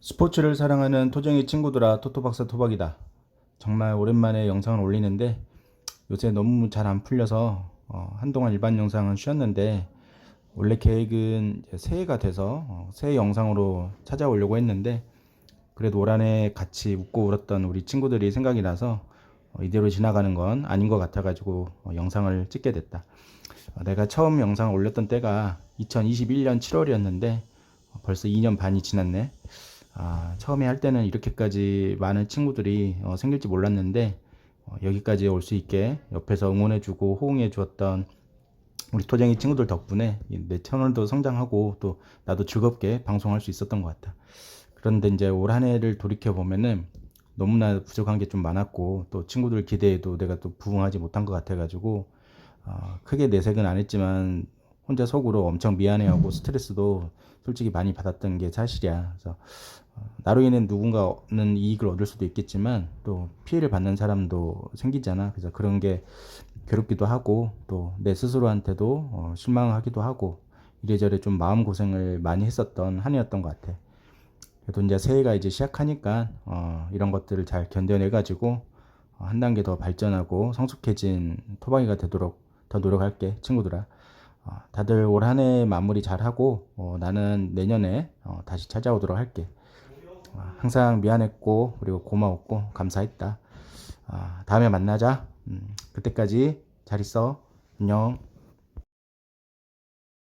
스포츠를 사랑하는 토정이 친구들아 토토박사 토박이다. 정말 오랜만에 영상을 올리는데 요새 너무 잘 안 풀려서 어, 한동안 일반 영상은 쉬었는데 원래 계획은 새해가 돼서 어, 새해 영상으로 찾아오려고 했는데 그래도 올 한해 같이 웃고 울었던 우리 친구들이 생각이 나서 어, 이대로 지나가는 건 아닌 것 같아가지고 어, 영상을 찍게 됐다. 어, 내가 처음 영상을 올렸던 때가 2021년 7월이었는데 벌써 2년 반이 지났네. 아, 처음에 할 때는 이렇게까지 많은 친구들이 어, 생길지 몰랐는데 어, 여기까지 올 수 있게 옆에서 응원해주고 호응해 주었던 우리 토쟁이 친구들 덕분에 이내 채널도 성장하고 또 나도 즐겁게 방송할 수 있었던 것 같아. 그런데 이제 올 한 해를 돌이켜 보면은 너무나 부족한 게 좀 많았고 또 친구들 기대에도 내가 또 부응하지 못한 것 같아가지고 어, 크게 내색은 안 했지만 혼자 속으로 엄청 미안해하고 스트레스도 솔직히 많이 받았던 게 사실이야. 그래서 어, 나로 인해 누군가는 이익을 얻을 수도 있겠지만 또 피해를 받는 사람도 생기잖아. 그래서 그런 게 괴롭기도 하고 또 내 스스로한테도 어, 실망하기도 하고 이래저래 좀 마음 고생을 많이 했었던 한 해였던 것 같아. 그래도 이제 새해가 이제 시작하니까 어, 이런 것들을 잘 견뎌내 가지고 어, 한 단계 더 발전하고 성숙해진 토박이가 되도록 더 노력할게 친구들아. 어, 다들 올 한 해 마무리 잘 하고 어, 나는 내년에 어, 다시 찾아오도록 할게. 어, 항상 미안했고 그리고 고마웠고 감사했다. 아, 다음에 만나자. 음, 그때까지 잘 있어. 안녕.